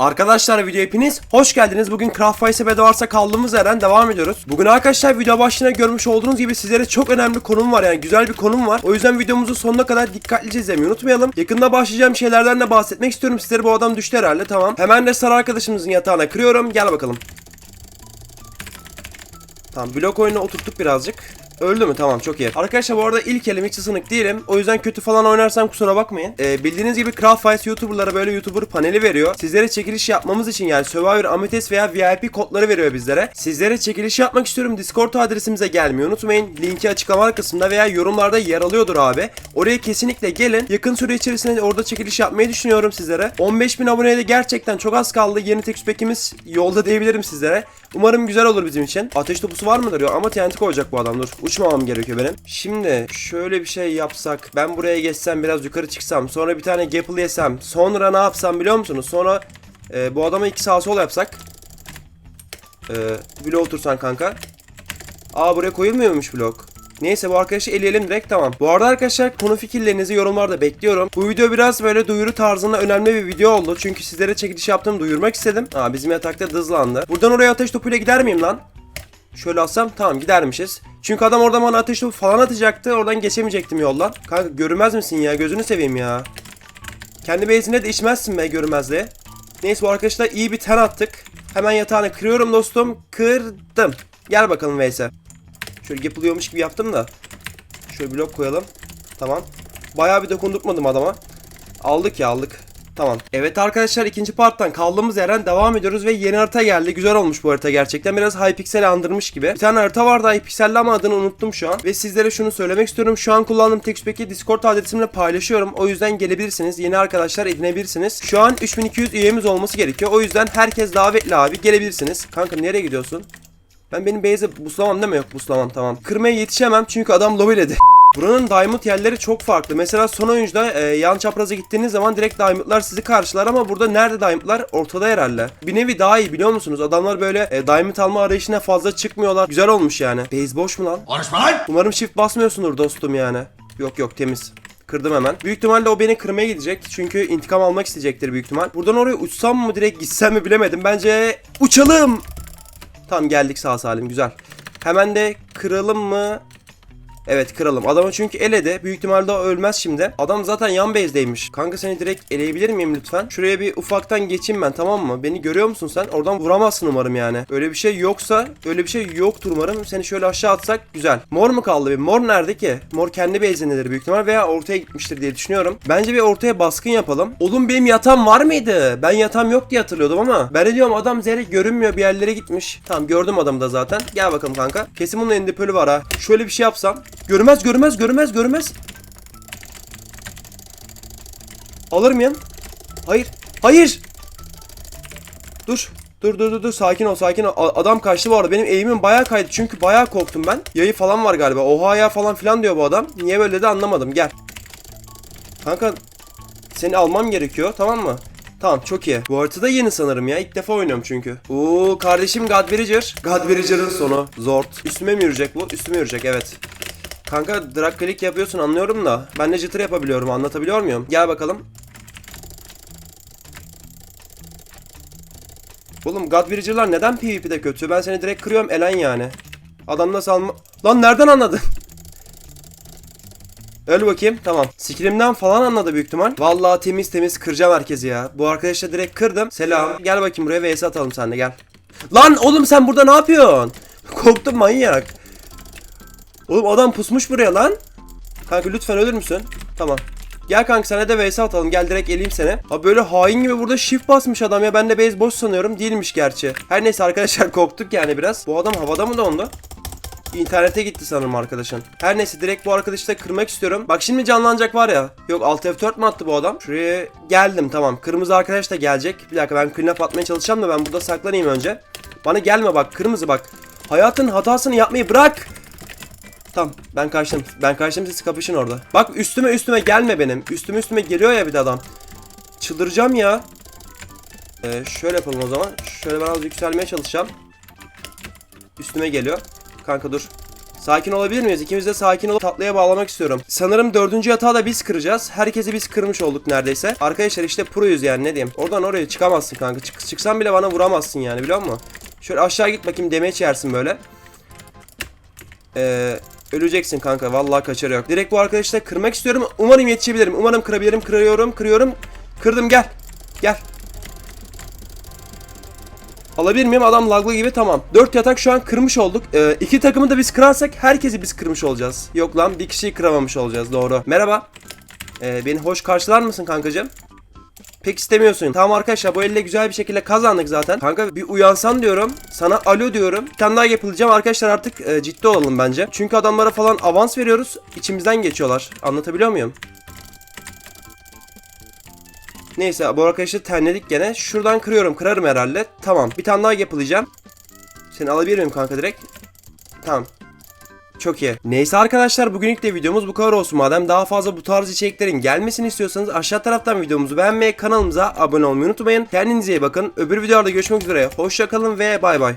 Arkadaşlar video hepiniz hoş geldiniz. Bugün Craft Vice'e bedavars'a kaldığımız yerden devam ediyoruz. Bugün arkadaşlar video başına görmüş olduğunuz gibi sizlere çok önemli konum var yani güzel bir konum var. O yüzden videomuzu sonuna kadar dikkatlice izlemeyi unutmayalım. Yakında başlayacağım şeylerden de bahsetmek istiyorum. Sizlere bu adam düştü herhalde tamam. Hemen de sarı arkadaşımızın yatağına kırıyorum. Gel bakalım. Tamam blok oyunu oturttuk birazcık. Öldü mü? Tamam çok iyi. Arkadaşlar bu arada ilk elim hiç ısınık değilim. O yüzden kötü falan oynarsam kusura bakmayın. Ee, bildiğiniz gibi Craft Fights YouTuber'lara böyle YouTuber paneli veriyor. Sizlere çekiliş yapmamız için yani Survivor, Amethyst veya VIP kodları veriyor bizlere. Sizlere çekiliş yapmak istiyorum. Discord adresimize gelmeyi unutmayın. Linki açıklama kısmında veya yorumlarda yer alıyordur abi. Oraya kesinlikle gelin. Yakın süre içerisinde orada çekiliş yapmayı düşünüyorum sizlere. 15.000 aboneye de gerçekten çok az kaldı. Yeni tek pekimiz yolda diyebilirim sizlere. Umarım güzel olur bizim için. Ateş topusu var mıdır ya? Ama TNT koyacak bu adam dur. Uçmamam gerekiyor benim. Şimdi şöyle bir şey yapsak. Ben buraya geçsem biraz yukarı çıksam. Sonra bir tane gapple yesem. Sonra ne yapsam biliyor musunuz? Sonra e, bu adama iki sağ sol yapsak. E, blok otursan kanka. Aa buraya koyulmuyormuş blok. Neyse bu arkadaşı eleyelim direkt tamam. Bu arada arkadaşlar konu fikirlerinizi yorumlarda bekliyorum. Bu video biraz böyle duyuru tarzında önemli bir video oldu. Çünkü sizlere çekiliş yaptığımı duyurmak istedim. Aa bizim yatakta hızlandı. Buradan oraya ateş topuyla gider miyim lan? Şöyle alsam tamam gidermişiz. Çünkü adam orada bana ateş topu falan atacaktı. Oradan geçemeyecektim yoldan. Kanka görünmez misin ya? Gözünü seveyim ya. Kendi base'inde de içmezsin be görünmezliğe. Neyse bu arkadaşlar iyi bir ten attık. Hemen yatağını kırıyorum dostum. Kırdım. Gel bakalım Veysel. Şöyle yapılıyormuş gibi yaptım da. Şöyle blok koyalım. Tamam. Bayağı bir dokundurtmadım adama. Aldık ya aldık. Tamam. Evet arkadaşlar ikinci parttan kaldığımız yerden devam ediyoruz ve yeni harita geldi. Güzel olmuş bu harita gerçekten. Biraz Hypixel andırmış gibi. Bir tane harita vardı Hypixel'li ama adını unuttum şu an. Ve sizlere şunu söylemek istiyorum. Şu an kullandığım Textpack'i Discord adresimle paylaşıyorum. O yüzden gelebilirsiniz. Yeni arkadaşlar edinebilirsiniz. Şu an 3200 üyemiz olması gerekiyor. O yüzden herkes davetli abi. Gelebilirsiniz. Kanka nereye gidiyorsun? Ben benim base'e buslamam mi? Yok buslamam tamam. Kırmaya yetişemem çünkü adam lobiledi. Buranın diamond yerleri çok farklı. Mesela son oyuncuda e, yan çapraza gittiğiniz zaman direkt diamondlar sizi karşılar ama burada nerede diamondlar? Ortada herhalde. Bir nevi daha iyi biliyor musunuz? Adamlar böyle e, diamond alma arayışına fazla çıkmıyorlar. Güzel olmuş yani. Base boş mu lan? Konuşma lan! Umarım shift basmıyorsundur dostum yani. Yok yok temiz. Kırdım hemen. Büyük ihtimalle o beni kırmaya gidecek. Çünkü intikam almak isteyecektir büyük ihtimal. Buradan oraya uçsam mı direkt gitsem mi bilemedim. Bence uçalım. Tamam geldik sağ salim güzel. Hemen de kıralım mı? Evet kıralım. Adamı çünkü eledi. Büyük ihtimalle ölmez şimdi. Adam zaten yan base'deymiş. Kanka seni direkt eleyebilir miyim lütfen? Şuraya bir ufaktan geçeyim ben tamam mı? Beni görüyor musun sen? Oradan vuramazsın umarım yani. Öyle bir şey yoksa öyle bir şey yoktur umarım. Seni şöyle aşağı atsak güzel. Mor mu kaldı bir? Mor nerede ki? Mor kendi base'indedir büyük ihtimal veya ortaya gitmiştir diye düşünüyorum. Bence bir ortaya baskın yapalım. Oğlum benim yatağım var mıydı? Ben yatağım yok diye hatırlıyordum ama. Ben de diyorum adam zerek görünmüyor bir yerlere gitmiş. Tamam gördüm adamı da zaten. Gel bakalım kanka. Kesin bunun elinde pölü var ha. Şöyle bir şey yapsam. Görmez görmez görmez görmez. Alır mıyım? Hayır. Hayır. Dur. Dur dur dur dur sakin ol sakin ol. Adam kaçtı bu arada. Benim eğimim bayağı kaydı çünkü bayağı korktum ben. Yayı falan var galiba. Oha ya falan filan diyor bu adam. Niye böyle de anlamadım. Gel. Kanka seni almam gerekiyor tamam mı? Tamam çok iyi. Bu haritada yeni sanırım ya. İlk defa oynuyorum çünkü. Oo kardeşim Godbridger. Godbridger'ın sonu. Zort. Üstüme mi yürüyecek bu? Üstüme yürüyecek evet. Kanka drag click yapıyorsun anlıyorum da. Ben de jitter yapabiliyorum anlatabiliyor muyum? Gel bakalım. Oğlum Godbridger'lar neden PvP'de kötü? Ben seni direkt kırıyorum elen yani. Adam nasıl alma... Lan nereden anladın? Öl bakayım. Tamam. Skillimden falan anladı büyük ihtimal. Vallahi temiz temiz kıracağım herkesi ya. Bu arkadaşla direkt kırdım. Selam. Gel bakayım buraya vs atalım sen de gel. Lan oğlum sen burada ne yapıyorsun? Korktum manyak. Oğlum adam pusmuş buraya lan. Kanka lütfen ölür müsün? Tamam. Gel kanka sana de vs atalım. Gel direkt eleyim seni. Abi böyle hain gibi burada shift basmış adam ya. Ben de base boş sanıyorum. Değilmiş gerçi. Her neyse arkadaşlar korktuk yani biraz. Bu adam havada mı dondu? İnternete gitti sanırım arkadaşın. Her neyse direkt bu arkadaşı da kırmak istiyorum. Bak şimdi canlanacak var ya. Yok alt F4 mi attı bu adam? Şuraya geldim tamam. Kırmızı arkadaş da gelecek. Bir dakika ben clean up atmaya çalışacağım da ben burada saklanayım önce. Bana gelme bak kırmızı bak. Hayatın hatasını yapmayı bırak. Tamam ben kaçtım. Ben kaçtım siz kapışın orada. Bak üstüme üstüme gelme benim. Üstüme üstüme geliyor ya bir de adam. Çıldıracağım ya. Ee, şöyle yapalım o zaman. Şöyle ben az yükselmeye çalışacağım. Üstüme geliyor. Kanka dur. Sakin olabilir miyiz? İkimiz de sakin olup tatlıya bağlamak istiyorum. Sanırım dördüncü yatağı da biz kıracağız. Herkesi biz kırmış olduk neredeyse. Arkadaşlar işte proyuz yani ne diyeyim. Oradan oraya çıkamazsın kanka. Çık, çıksan bile bana vuramazsın yani biliyor musun? Şöyle aşağı git bakayım demeç yersin böyle. Eee... Öleceksin kanka vallahi kaçarı yok. Direkt bu arkadaşı da kırmak istiyorum. Umarım yetişebilirim. Umarım kırabilirim. Kırıyorum, kırıyorum. Kırdım gel. Gel. Alabilir miyim? Adam laglı gibi tamam. 4 yatak şu an kırmış olduk. Ee, iki takımı da biz kırarsak herkesi biz kırmış olacağız. Yok lan bir kişiyi kıramamış olacağız doğru. Merhaba. Ee, beni hoş karşılar mısın kankacığım? Pek istemiyorsun. Tamam arkadaşlar bu elle güzel bir şekilde kazandık zaten. Kanka bir uyansan diyorum. Sana alo diyorum. Bir tane daha yapılacağım. Arkadaşlar artık e, ciddi olalım bence. Çünkü adamlara falan avans veriyoruz. İçimizden geçiyorlar. Anlatabiliyor muyum? Neyse bu arkadaşı tenledik gene. Şuradan kırıyorum. Kırarım herhalde. Tamam. Bir tane daha yapılacağım. Seni alabilir miyim kanka direkt? Tamam. Çok iyi. Neyse arkadaşlar bugünlük de videomuz bu kadar olsun. Madem daha fazla bu tarz içeriklerin gelmesini istiyorsanız aşağı taraftan videomuzu beğenmeyi, kanalımıza abone olmayı unutmayın. Kendinize iyi bakın. Öbür videolarda görüşmek üzere. Hoşçakalın ve bay bay.